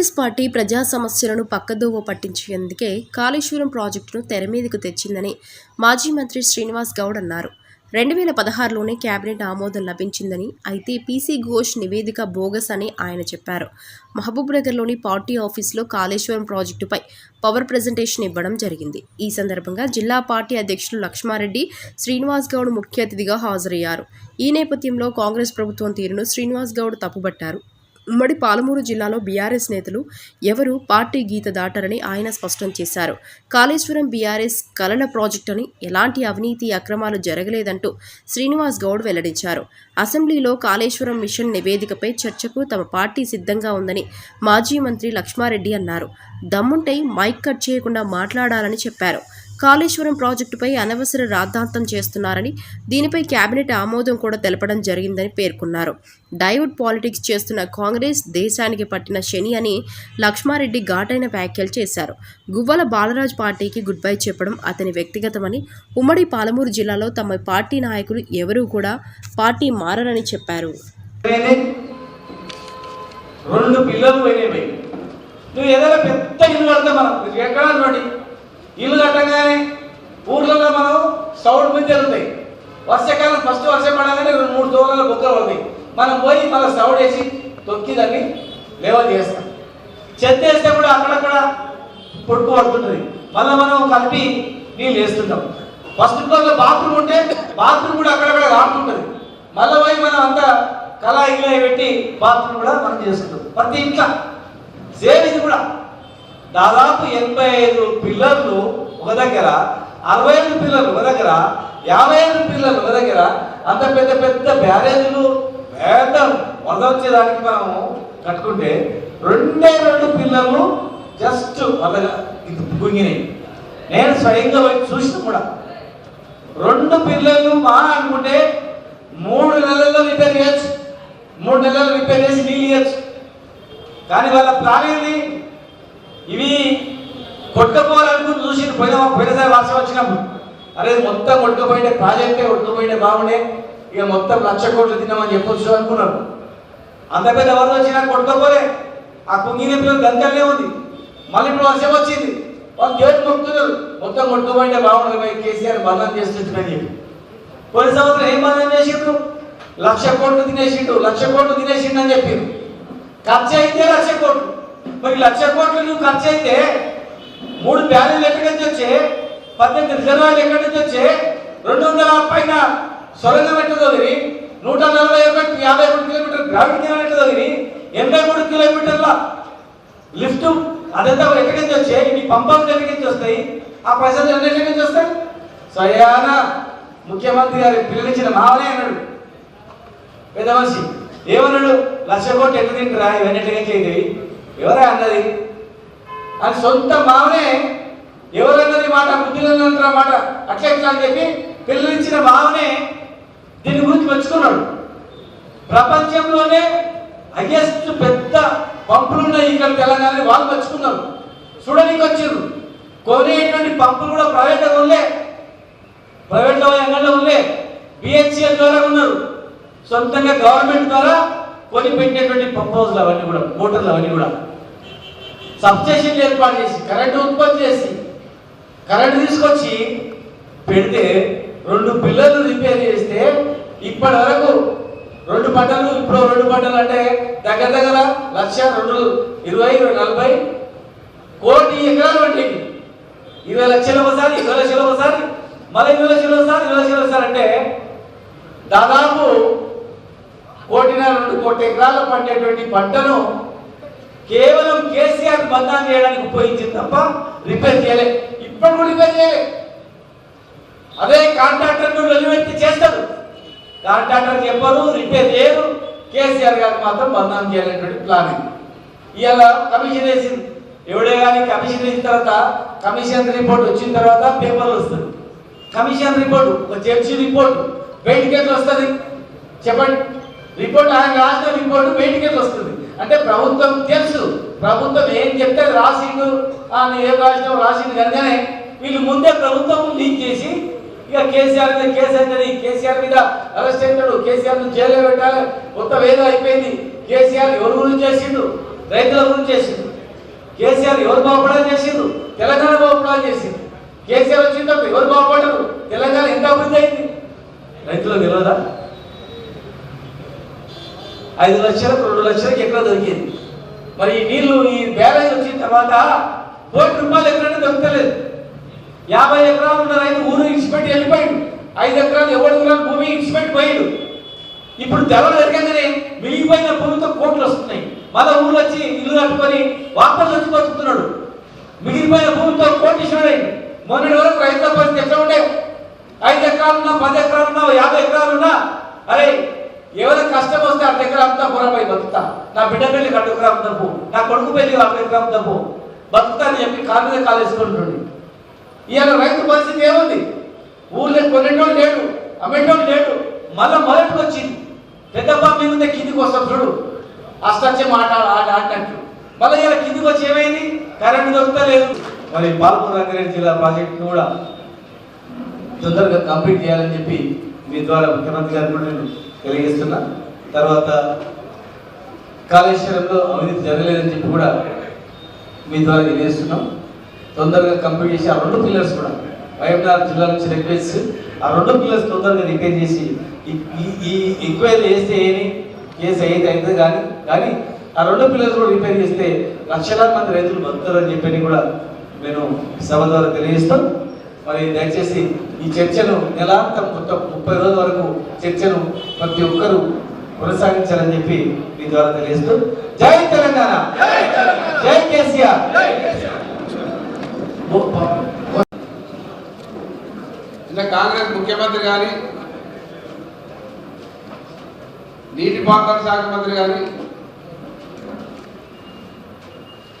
Congress party ప్రజా సమస్యలను పక్కదోవ పట్టించేందుకే కాళేశ్వరం ప్రాజెక్టును తెర మీదకు తెచ్చిందని మాజీ మంత్రి శ్రీనివాస్ గౌడ్ అన్నారు. రెండు వేల పదహారులోనే కేబినెట్ ఆమోదం లభించిందని అయితే పీసీ ఘోష్ నివేదిక బోగస్ అని ఆయన చెప్పారు. మహబూబ్నగర్లోని పార్టీ ఆఫీసులో కాళేశ్వరం ప్రాజెక్టుపై పవర్ ప్రజెంటేషన్ ఇవ్వడం జరిగింది. ఈ సందర్భంగా జిల్లా పార్టీ అధ్యక్షులు లక్ష్మారెడ్డి శ్రీనివాస్ గౌడ్ ముఖ్య అతిథిగా హాజరయ్యారు. ఈ నేపథ్యంలో కాంగ్రెస్ ప్రభుత్వం తీరును శ్రీనివాస్ గౌడ్ తప్పుబట్టారు. ఉమ్మడి పాలమూరు జిల్లాలో బీఆర్ఎస్ నేతలు ఎవరు పార్టీ గీత దాటరని ఆయన స్పష్టం చేశారు. కాళేశ్వరం బీఆర్ఎస్ కలల ప్రాజెక్టు అని ఎలాంటి అవినీతి అక్రమాలు జరగలేదంటూ శ్రీనివాస్ గౌడ్ వెల్లడించారు. అసెంబ్లీలో కాళేశ్వరం మిషన్ నివేదికపై చర్చకు తమ పార్టీ సిద్ధంగా ఉందని మాజీ మంత్రి లక్ష్మారెడ్డి అన్నారు. దమ్ముంటే మైక్ కట్ చేయకుండా మాట్లాడాలని చెప్పారు. కాళేశ్వరం ప్రాజెక్టుపై అనవసర రాద్ధాంతం చేస్తున్నారని దీనిపై కేబినెట్ ఆమోదం కూడా తెలపడం జరిగిందని పేర్కొన్నారు. డైవుడ్ పాలిటిక్స్ చేస్తున్న కాంగ్రెస్ దేశానికి పట్టిన శని అని లక్ష్మారెడ్డి ఘాటైన వ్యాఖ్యలు చేశారు. గువ్వల బాలరాజ్ పార్టీకి గుడ్ బై చెప్పడం అతని వ్యక్తిగతమని ఉమ్మడి పాలమూరు జిల్లాలో తమ పార్టీ నాయకులు ఎవరూ కూడా పార్టీ మారరని చెప్పారు. రెండు పిల్లలు నువ్వు ఏదైనా పెద్ద ఇల్లు కడతా మనం ఎక్కడ చూడండి ఇల్లు కట్టంగానే ఊర్లలో మనం సౌండ్ మీద జరుగుతాయి వర్షాకాలం ఫస్ట్ వర్షం పడగానే రెండు మూడు దూరాల బొక్కలు పడతాయి. మనం పోయి మళ్ళీ సౌండ్ వేసి తొక్కి దాన్ని లేవల్ చేస్తాం. చెత్త వేస్తే కూడా అక్కడక్కడ పొట్టు పడుతుంటుంది. మళ్ళీ మనం కలిపి నీళ్ళు వేస్తుంటాం. ఫస్ట్ ఫ్లోర్లో బాత్రూమ్ ఉంటే బాత్రూమ్ కూడా అక్కడక్కడ ఆడుతుంటుంది మళ్ళీ పోయి మనం అంతా కళా ఇలా పెట్టి బాత్రూమ్ కూడా మనం చేసుకుంటాం. ప్రతి ఇంట్లో సేమ్ ఇది కూడా. దాదాపు ఎనభై ఐదు పిల్లర్లు ఒక దగ్గర అరవై ఐదు పిల్లర్లు ఒక దగ్గర యాభై ఐదు పిల్లర్లు ఒక దగ్గర అంత పెద్ద పెద్ద బ్యారేజీలు పెద్ద వరద వచ్చేదానికి మనము కట్టుకుంటే రెండే రెండు పిల్లర్లు జస్ట్ వరద ఇది గుంగినాయి. నేను స్వయంగా చూసిన కూడా. రెండు పిల్లలు మా అనుకుంటే మూడు నెలల్లో రిపేర్ చేయొచ్చు. మూడు నెలలు రిపేర్ చేసి నీళ్ళు ఇవ్వచ్చు. కానీ వాళ్ళ ప్లాన్ ఏంది ఇవి కొట్టుకోవాలనుకుని చూసి పోయిన పోయినసారి వర్షం వచ్చినప్పుడు. అరే మొత్తం కొట్టుకుపోయిండే ప్రాజెక్టే కొట్టుకుపోయిండే బాగుండే. ఇక మొత్తం లక్ష కోట్లు తిన్నామని చెప్పొచ్చు అనుకున్నారు. అంత పెద్ద వరద వచ్చినా కొట్టుకోపోలే. ఆ కుంగిన పిల్లలు గంటలనే ఉంది. మళ్ళీ ఇప్పుడు వర్షం వచ్చింది. వాళ్ళు గేట్ మొక్కుతున్నారు మొత్తం కొట్టుకుపోయిండే బాగుండే కేసీఆర్ బంధం చేస్తుందని చెప్పి. పోయిన సంవత్సరం ఏం బంధం చేసిండ్రు? లక్ష కోట్లు తినేసిండు లక్ష కోట్లు తినేసిండు అని చెప్పిండు ఖర్చు అయితే లక్ష కోట్లు. మరి లక్ష కోట్లు నువ్వు ఖర్చు అయితే మూడు బ్యాలెన్లు ఎక్కడి నుంచి వచ్చే పద్దెనిమిది రిజర్వాయర్లు ఎక్కడి నుంచి వచ్చే రెండు వందల పైన సొరంగం ఎట్లా చదివి? నూట నలభై ఒకటి యాభై మూడు కిలోమీటర్ గ్రావిటీ కెనాల్ ఎట్లా చదివి? ఎనభై మూడు కిలోమీటర్ల లిఫ్ట్ అదంతా ఎక్కడి నుంచి వచ్చే నీ పంపాలు ఎక్కడి నుంచి వస్తాయి? ఆ పైసలు ఎక్కడి నుంచి వస్తాయి? స్వయాన ముఖ్యమంత్రి గారు పిలిపించిన మావనే అన్నాడు. పెద్ద మనిషి. ఏమన్నాడు? లక్ష కోట్లు ఎట్లా తింటారా? ఇవన్నీ ఎట్లా ఎవరే అన్నది? అని సొంత మామనే ఎవరన్నది మాట? బుద్ధిలో మాట అట్లా ఎట్లా అని చెప్పి పిల్లలిచ్చిన మామనే దీని గురించి మెచ్చుకున్నాడు ప్రపంచంలోనే హైయెస్ట్ పెద్ద పంపులు ఉన్నాయి ఇక్కడ తెలంగాణ వాళ్ళు మెచ్చుకున్నారు చూడడానికి వచ్చారు. కొనేటువంటి పంపులు కూడా ప్రైవేట్గా ఉండే ప్రైవేట్లో ఎంగల్లో ఉండే బిహెచ్సిఎల్ ద్వారా ఉన్నారు సొంతంగా గవర్నమెంట్ ద్వారా కొని పెట్టినటువంటి పంప్ హౌస్లు అవన్నీ కూడా మోటార్లు అవన్నీ కూడా. సబ్స్టేషన్లు ఏర్పాటు చేసి కరెంటు ఉత్పత్తి చేసి కరెంటు తీసుకొచ్చి పెడితే రెండు పిల్లలు రిపేర్ చేస్తే ఇప్పటి వరకు రెండు పంటలు ఇప్పుడు రెండు పంటలు అంటే దగ్గర దగ్గర లక్ష రెండు ఇరవై నలభై కోటి ఎకరాలు అంటే ఇరవై లక్షలు ఒకసారి ఇరవై లక్షలు ఒకసారి మళ్ళీ ఇరవై లక్షలు ఒకసారి ఇరవై లక్షలు ఒకసారి అంటే దాదాపు కోటిన రెండు కోటి ఎకరాలు పండేటువంటి పంటను కేవలం కేసీఆర్ బంధాన్ని చేయడానికి ఉపయోగించింది తప్ప రిపేర్ చేయలే. ఇప్పుడు కూడా రిపేర్ చేయలే. అదే కాంట్రాక్టర్ వెలువెత్తి చేస్తారు కాంట్రాక్టర్ చెప్పరు రిపేర్ చేయరు. కేసీఆర్ గారికి మాత్రం బంధం చేయాలనేటువంటి ప్లానింగ్ ఇవాళ కమిషన్ వేసింది. ఎవడే కానీ కమిషన్ వేసిన తర్వాత కమిషన్ రిపోర్ట్ వచ్చిన తర్వాత పేపర్లు వస్తుంది. కమిషన్ రిపోర్ట్ ఒక జడ్జి రిపోర్ట్ బయటికి ఎట్లా వస్తుంది? చెప్పండి. రిపోర్ట్ ఆయన రాసిన రిపోర్ట్ బయటికి వస్తుంది. అంటే ప్రభుత్వం తెలుసు. ప్రభుత్వం ఏం చెప్తే రాసిండు. ఆయన ఏం రాసినా రాసిండు కనుకనే వీళ్ళు ముందే ప్రభుత్వం లీక్ చేసి ఇక కేసీఆర్ మీద కేసు అవుతుంది కేసీఆర్ మీద అరెస్ట్ అయినాడు కేసీఆర్ జైల్లో పెట్టాలి. మొత్తం ఏదో అయిపోయింది. కేసీఆర్ ఎవరి గురించి చేసిండు? రైతుల గురించి చేసిండు. కేసీఆర్ ఎవరు బాగుపడాలి చేసిండు? తెలంగాణ బాగుపడాలి చేసిండు. కేసీఆర్ వచ్చిన తర్వాత ఎవరు బాగుపడరు? తెలంగాణ ఎంత అభివృద్ధి అయింది? రైతులకు తెలియదా ఐదు లక్షలకు రెండు లక్షలకు ఎక్కడ దొరికింది? మరి నీళ్ళు ఈ బ్యారేజ్ వచ్చిన తర్వాత కోటి రూపాయలు ఎక్కడైనా దొరకలేదు యాభై ఎకరాలు ఉన్న రైతు ఊరు ఇచ్చిపెట్టి వెళ్ళిపోయాడు. ఐదు ఎకరాలు ఎవరి ఎకరాలు భూమి ఇచ్చిపెట్టి పోయాడు. ఇప్పుడు తెల్ల ఎరగంగానే మిగిలిపోయిన భూమితో కోట్లు వస్తున్నాయి. మళ్ళా ఊరు వచ్చి ఇల్లు కట్టుకొని వాపసు వచ్చి బతుకుతున్నాడు. మిగిలిపోయిన భూమితో కోటి ఇచ్చినాడు మొన్నటి వరకు రైతుల పరిస్థితి ఎట్లా ఉండే? ఐదు ఎకరాలున్నా పది ఎకరాలున్నా యాభై ఎకరాలున్నా అరే ఎవరైనా కష్టం వస్తే అర్ధ ఎకరా అంతా పొరపై బతుకుతా. నా బిడ్డ పెళ్ళి రెండు డబ్బు నా కొడుకు పెళ్ళి అర్ధ ఎకరా డబ్బు బతుకుతా అని చెప్పి కాలు మీద కాలు వేసుకుంటుండే ఇవాళ రైతు పరిస్థితి ఏముంది? ఊళ్ళో కొనేటోళ్ళు లేడు అమ్మేటోళ్ళు లేడు. మళ్ళా మొదటికి వచ్చింది. పెద్దప్ప మీద ఉంటే కిందికి వస్తాం చూడు. అష్టచ్చే మాట ఆట ఆడినట్టు. మళ్ళీ ఇలా కిందికి వచ్చి ఏమైంది? కరెంట్ దొరుకుతలేదు మరి పాల్పూర్ రంగారెడ్డి జిల్లా ప్రాజెక్ట్ కూడా తొందరగా కంప్లీట్ చేయాలని చెప్పి మీ ద్వారా ముఖ్యమంత్రి గారు కూడా నేను తెలియజేస్తున్నా. తర్వాత కాళేశ్వరంలో అవినీతి జరగలేదని చెప్పి కూడా మీ ద్వారా తెలియజేస్తున్నాం. తొందరగా కంప్లీట్ చేసి ఆ రెండు పిల్లర్స్ కూడా వైఎంఆర్ జిల్లా నుంచి రిక్వెస్ట్ ఆ రెండు పిల్లర్స్ తొందరగా రిపేర్ చేసి ఈ- ఈ- ఎంక్వైరీ చేస్తే ఏమి? కేసు అయితే అయితే కానీ కానీ ఆ రెండు పిల్లర్స్ కూడా రిపేర్ చేస్తే లక్షలాది మంది రైతులు బతుకుతారని చెప్పని కూడా నేను సభ ద్వారా తెలియజేస్తాను మరి దయచేసి ఈ చర్చను నెలాంతం మొత్తం ముప్పై రోజుల వరకు చర్చను ప్రతి ఒక్కరూ కొనసాగించాలని చెప్పి మీ ద్వారా తెలియజేస్తూ జై తెలంగాణ. జై కేసీఆర్. నిన్న కాంగ్రెస్ ముఖ్యమంత్రి కానీ నీటిపారుదల శాఖ మంత్రి కానీ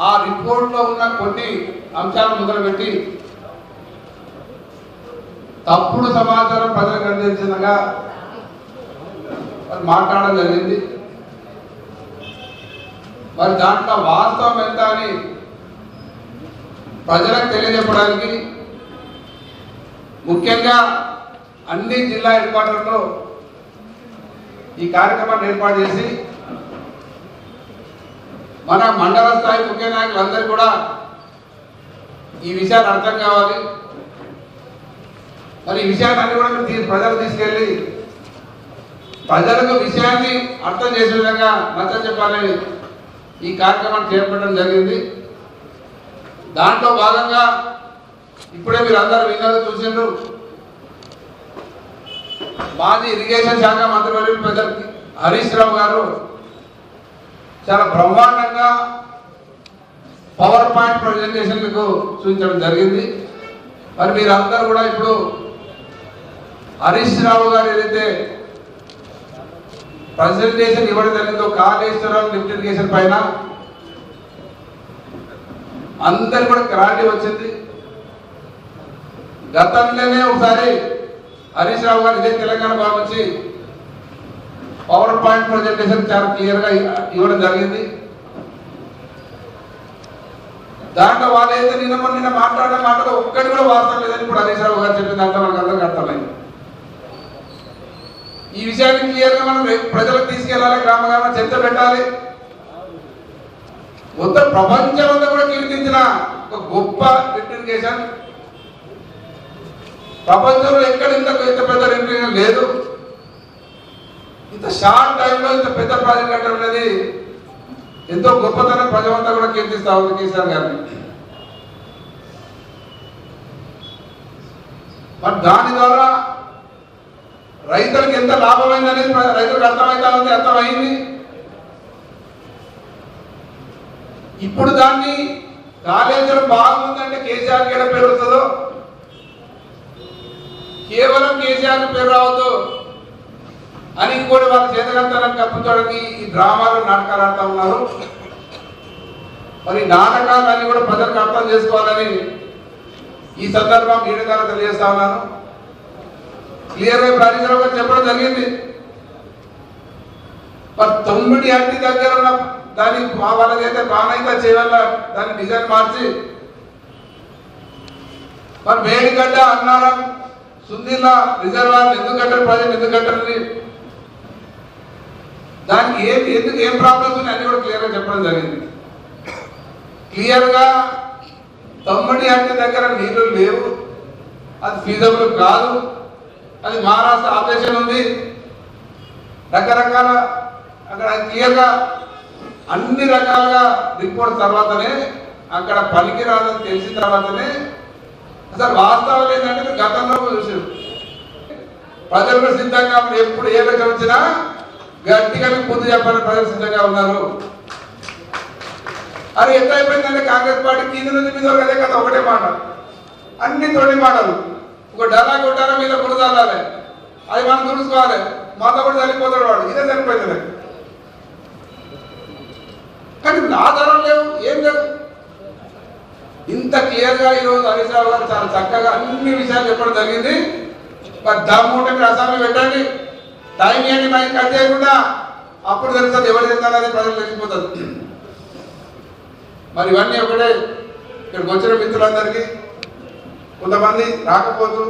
ఆ రిపోర్ట్లో ఉన్న కొన్ని అంశాలను మొదలుపెట్టి తప్పుడు సమాచారం ప్రజలకు అందించగా మరి మాట్లాడడం జరిగింది. మరి దాంట్లో వాస్తవం ఎంత అని ప్రజలకు తెలియజెప్పడానికి ముఖ్యంగా అన్ని జిల్లా హెడ్ క్వార్టర్లో ఈ కార్యక్రమాన్ని ఏర్పాటు చేసి మన మండల స్థాయి ముఖ్య నాయకులందరూ కూడా ఈ విషయాలు అర్థం కావాలి. మరి ఈ విషయాన్ని కూడా మీరు ప్రజలు తీసుకెళ్ళి ప్రజలకు విషయాన్ని అర్థం చేసే విధంగా నచ్చ చెప్పాలని ఈ కార్యక్రమాన్ని చేపట్టడం జరిగింది. దాంట్లో భాగంగా ఇప్పుడే మీరు అందరూ విన్నారు చూసిండ్రు. మాజీ ఇరిగేషన్ శాఖ మంత్రివర్యులు పెద్ద హరీష్ రావు గారు చాలా బ్రహ్మాండంగా పవర్ పాయింట్ ప్రజెంటేషన్లకు చూపించడం జరిగింది. మరి మీరందరూ కూడా ఇప్పుడు హరీష్ రావు గారు ఏదైతే ప్రజెంటేషన్ ఇవ్వడం జరిగిందో కాళేశ్వరం లిఫ్ట్ ఇరిగేషన్ పైన అందరు కూడా క్లారిటీ వచ్చింది. గతంలోనే ఒకసారి హరీష్ రావు గారు ఇదే తెలంగాణ భావించి పవర్ పాయింట్ ప్రజెంటేషన్ చాలా క్లియర్గా ఇవ్వడం జరిగింది. దాంట్లో వాళ్ళు అయితే నిన్న నిన్న మాట్లాడిన మాటలో ఒక్కటి కూడా వాస్తవం లేదని ఇప్పుడు హరీష్ రావు గారు చెప్పిన దాంట్లో మనకు అందరికీ అర్థమైంది. ఈ విషయాన్ని క్లియర్గా మనం ప్రజలకు తీసుకెళ్ళాలి గ్రామ గ్రామ చర్చ పెట్టాలి. మొత్తం ప్రపంచం అంతా కూడా కీర్తించిన ఒక గొప్ప లిఫ్టిగేషన్ ప్రపంచంలో ఎక్కడ ఇంత ఇంత పెద్ద లిఫ్టిగేషన్ లేదు. ఇంత షార్ట్ టైంలో ఇంత పెద్ద ప్రాజెక్ట్ కట్టడం అనేది ఎంతో గొప్పతనం ప్రజలంతా కూడా కీర్తిస్తా ఉంది కేసీఆర్ గారిని. మరి దాని ద్వారా రైతులకు ఎంత లాభమైంది అనేది రైతులకు అర్థమవుతా ఉంది అర్థమైంది. ఇప్పుడు దాన్ని కాళేశ్వరం బాగుందంటే కేసీఆర్ కేడ పేరు వస్తుందో? కేవలం కేసీఆర్ పేరు రావద్దు. అని కూడా వాళ్ళ చేతకంతరం కప్పించడానికి ఈ డ్రామాలు నాటకాలు ఆడుతూ ఉన్నారు. మరి నాటకాలన్నీ కూడా ప్రజలకు అర్థం చేసుకోవాలని ఈ సందర్భం మీడియా తెలియజేస్తా ఉన్నాను. క్లియర్గా గా గారు చెప్పడం జరిగింది. మరి తొమ్మిది అట్టి దగ్గర ఉన్న దాన్ని మా వాళ్ళకైతే ప్రాణైతే చేయాల? దాన్ని డిజైన్ మార్చి. మరి మేడిగడ్డ అన్నారం సుందిల్లా రిజర్వాయర్ ఎందుకు కట్టారు? ప్రాజెక్ట్ ఎందుకు కట్టారని. దానికి ఏం ఎందుకు ఏం ప్రాబ్లమ్స్ ఉన్నాయి? అన్ని కూడా క్లియర్గా చెప్పడం జరిగింది. క్లియర్గా తమ్ముడి అంటే దగ్గర నీళ్ళు లేవు. అది ఫీజబుల్ కాదు. అది మహారాష్ట్ర ఆపరేషన్ ఉంది. రకరకాల అక్కడ కీలక అన్ని రకాలుగా రిపోర్ట్ తర్వాతనే అక్కడ పనికి రాదని తెలిసిన తర్వాతనే అసలు వాస్తవం ఏంటంటే గతంలో చూసారు ప్రజలు సిద్ధంగా ఎప్పుడు ఏ రకం వచ్చినా గట్టిగా పొద్దు ముందు చెప్పాలని ప్రజలు సిద్ధంగా ఉన్నారు. అది ఎంత అయిపోయిందంటే కాంగ్రెస్ పార్టీ కింద నుంచి మీద అదే కదా ఒకటే మాట. అన్ని తోటి మాటలు. ఒక డలా కొట్టారా మీద కొడదాలి అది మనం తుడుచుకోవాలి మాతో కూడా చనిపోతాడు వాడు. ఇదే సరిపోయింది కానీ నా ధరం లేవు. ఏం లేవు? ఇంత క్లియర్గా ఈరోజు హరీష్ రావు గారు చాలా చక్కగా అన్ని విషయాలు చెప్పడం జరిగింది. మరి దమ్ము ఉంటే మీరు పెట్టండి. టైం ఏంటి నాకు కట్ చేయకుండా. అప్పుడు తెలుస్తుంది ఎవరు చెప్తారనేది ప్రజలు తెలిసిపోతుంది మరి ఇవన్నీ ఒకటే. ఇక్కడికి వచ్చిన మిత్రులందరికీ కొంతమంది రాకపోవచ్చు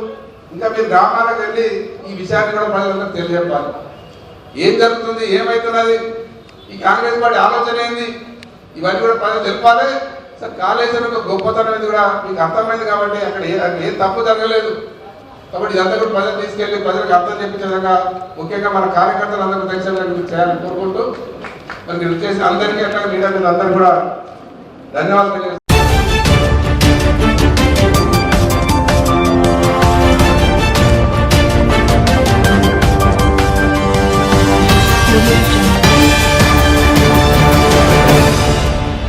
ఇంకా మీరు గ్రామాలకు వెళ్ళి ఈ విషయాన్ని కూడా ప్రజలందరూ తెలియజెప్పాలి. ఏం జరుగుతుంది? ఏమవుతున్నది ఈ కాంగ్రెస్ పార్టీ ఆలోచన ఏంది? ఇవన్నీ కూడా ప్రజలు తెలిపాలి. సార్ కాళేశ్వరం యొక్క గొప్పతనం ఇది కూడా మీకు అర్థమైంది కాబట్టి అక్కడ ఏ అక్కడ తప్పు జరగలేదు. కాబట్టి ఇదంతా కూడా ప్రజలు తీసుకెళ్ళి ప్రజలకు అర్థం చెప్పించే విధంగా ముఖ్యంగా మన కార్యకర్తలు అందరూ తెలిసే విధంగా చేయాలని కోరుకుంటూ మరి మీరు చేసిన అందరికీ అట్లా మీడియా మీద అందరూ కూడా ధన్యవాదాలు